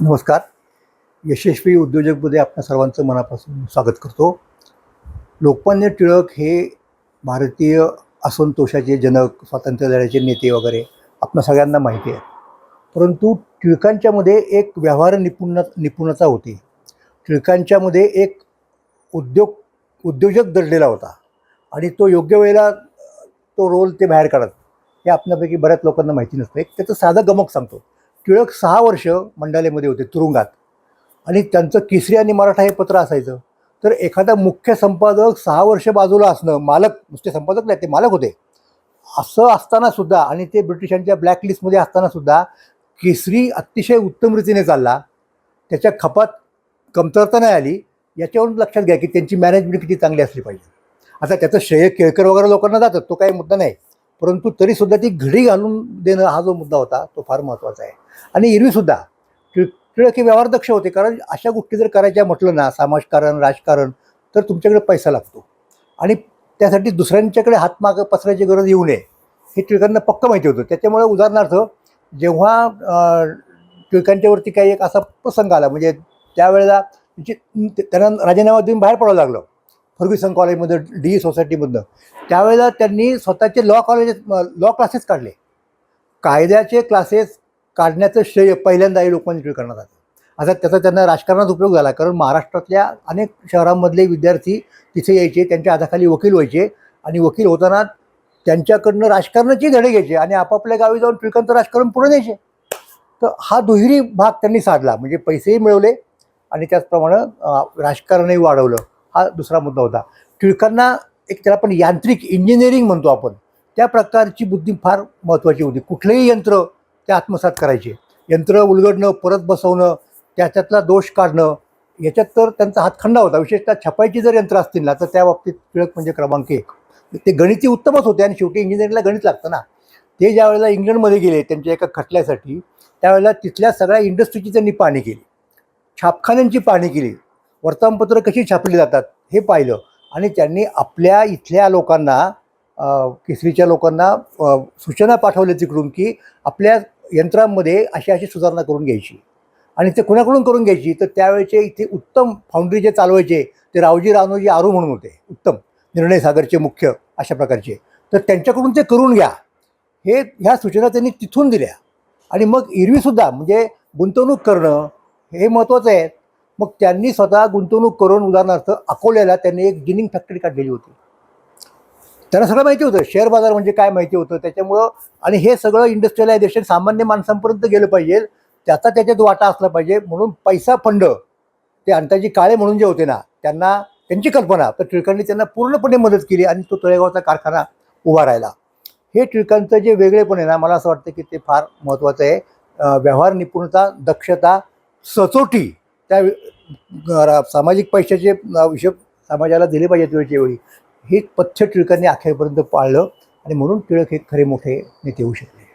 नमस्कार. यशस्वी उद्योजकमध्ये आपल्या सर्वांचं मनापासून स्वागत करतो. लोकमान्य टिळक हे भारतीय असंतोषाचे जनक स्वातंत्र्य लढ्याचे नेते वगैरे आपल्या सगळ्यांना माहिती आहे. परंतु टिळकांच्यामध्ये एक व्यवहार निपुण निपुणता होती. टिळकांच्यामध्ये एक उद्योग उद्योजक दडलेला होता आणि तो योग्य वेळेला तो रोल ते बाहेर काढत. हे आपल्यापैकी बऱ्याच लोकांना माहिती नसतं. एक त्याचं साधं गमक सांगतो. टिळक सहा वर्ष मंडालेमध्ये होते तुरुंगात. आणि त्यांचं केसरी आणि मराठा हे पत्र असायचं. तर एखादा मुख्य संपादक सहा वर्ष बाजूला असणं मालक नुसते संपादक नाही ते मालक होते. असं असताना सुद्धा आणि ते ब्रिटिशांच्या ब्लॅकलिस्टमध्ये असताना सुद्धा केसरी अतिशय उत्तम रीतीने चालला. त्याच्या खपात कमतरता नाही आली. याच्यावरून लक्षात घ्या की त्यांची मॅनेजमेंट किती चांगली असली पाहिजे. आता त्याचं श्रेय केळकर वगैरे लोकांना जातं तो काही मुद्दा नाही. परंतु तरीसुद्धा ती घडी घालून देणं हा जो मुद्दा होता तो फार महत्त्वाचा आहे. आणि एरवीसुद्धा टिळ टिळक हे व्यवहारदक्ष होते कारण अशा गोष्टी जर करायच्या म्हटलं ना समाजकारण राजकारण तर तुमच्याकडे पैसा लागतो. आणि त्यासाठी दुसऱ्यांच्याकडे हातमाग पसरायची गरज येऊ नये हे टिळकांना पक्क माहिती होतं. त्याच्यामुळे उदाहरणार्थ जेव्हा टिळकांच्यावरती काही एक असा प्रसंग आला म्हणजे त्यावेळेला त्यांना राजीनामा देऊन बाहेर पडावं लागलं. फर्ग्युसन कॉलेजमध्ये डी ई सोसायटीमधनं त्यावेळेला त्यांनी स्वतःचे लॉ कॉलेजेस लॉ क्लासेस काढले. कायद्याचे क्लासेस काढण्याचं श्रेय पहिल्यांदा हे लोकांनी टिळकांना जातं आता त्याचा त्यांना राजकारणात उपयोग झाला कारण महाराष्ट्रातल्या अनेक शहरांमधले विद्यार्थी तिथे यायचे त्यांच्या हाताखाली वकील व्हायचे आणि वकील होताना त्यांच्याकडनं राजकारणाचे धडे घ्यायचे आणि आपापल्या गावी जाऊन टिळकांचं राजकारण पुढे द्यायचे तर हा दुहेरी भाग त्यांनी साधला म्हणजे पैसेही मिळवले आणि त्याचप्रमाणे राजकारणही वाढवलं. हा दुसरा मुद्दा होता. टिळकांना एक त्याला आपण यांत्रिक इंजिनिअरिंग म्हणतो आपण. त्या प्रकारची बुद्धी फार महत्त्वाची होती. कुठलेही यंत्र ते आत्मसात करायचे. यंत्र उलगडणं परत बसवणं त्याच्यातला दोष काढणं याच्यात तर त्यांचा हातखंडा होता. विशेषतः छपाईची जर यंत्र असतील ना तर त्या बाबतीत टिळक म्हणजे क्रमांक एक. ते गणिती उत्तमच होते आणि शेवटी इंजिनिअरिंगला गणित लागतं ना. ते ज्या वेळेला इंग्लंडमध्ये गेले त्यांच्या एका खटल्यासाठी त्यावेळेला तिथल्या सगळ्या इंडस्ट्रीची त्यांनी पाहणी केली. छापखान्यांची पाहणी केली. वर्तमानपत्रं कशी छापली जातात हे पाहिलं. आणि त्यांनी आपल्या इथल्या लोकांना केसरीच्या लोकांना सूचना पाठवल्या तिकडून की आपल्या यंत्रांमध्ये अशी अशी सुधारणा करून घ्यायची. आणि ते कुणाकडून करून घ्यायची? तर त्यावेळेचे इथे उत्तम फाउंड्री जे चालवायचे ते रावजी रानोजी आरू म्हणून होते. उत्तम. निर्णय सागरचे मुख्य अशा प्रकारचे. तर त्यांच्याकडून ते करून घ्या. हे ह्या सूचना त्यांनी तिथून दिल्या. आणि मग एरवीसुद्धा म्हणजे गुंतवणूक करणं हे महत्त्वाचं आहे. मग त्यांनी स्वतः गुंतवणूक करून उदाहरणार्थ अकोल्याला त्यांनी एक जिनिंग फॅक्टरी काढलेली होती. त्यांना सगळं माहिती होतं. शेअर बाजार म्हणजे काय माहिती होतं? त्याच्यामुळं आणि हे सगळं इंडस्ट्रियलायझेशन सामान्य माणसांपर्यंत गेलं पाहिजे. त्याचा त्याच्यात वाटा असला पाहिजे. म्हणून पैसा फंड ते अंताजी काळे म्हणून जे होते ना त्यांना त्यांची कल्पना. तर टिळकांनी त्यांना पूर्णपणे मदत केली आणि तो तळेगावचा कारखाना उभा राहिला. हे टिळकांचं जे वेगळेपण आहे ना मला असं वाटतं की ते फार महत्त्वाचं आहे. व्यवहार निपुणता दक्षता सचोटी त्या सामाजिक पैशाचे हिशोब समाजाला दिले पाहिजेत वेळच्या वेळी. हे पथ्य टिळकांनी अखेरपर्यंत पाळलं आणि म्हणून टिळक हे खरे मोठे नेते होऊ शकले.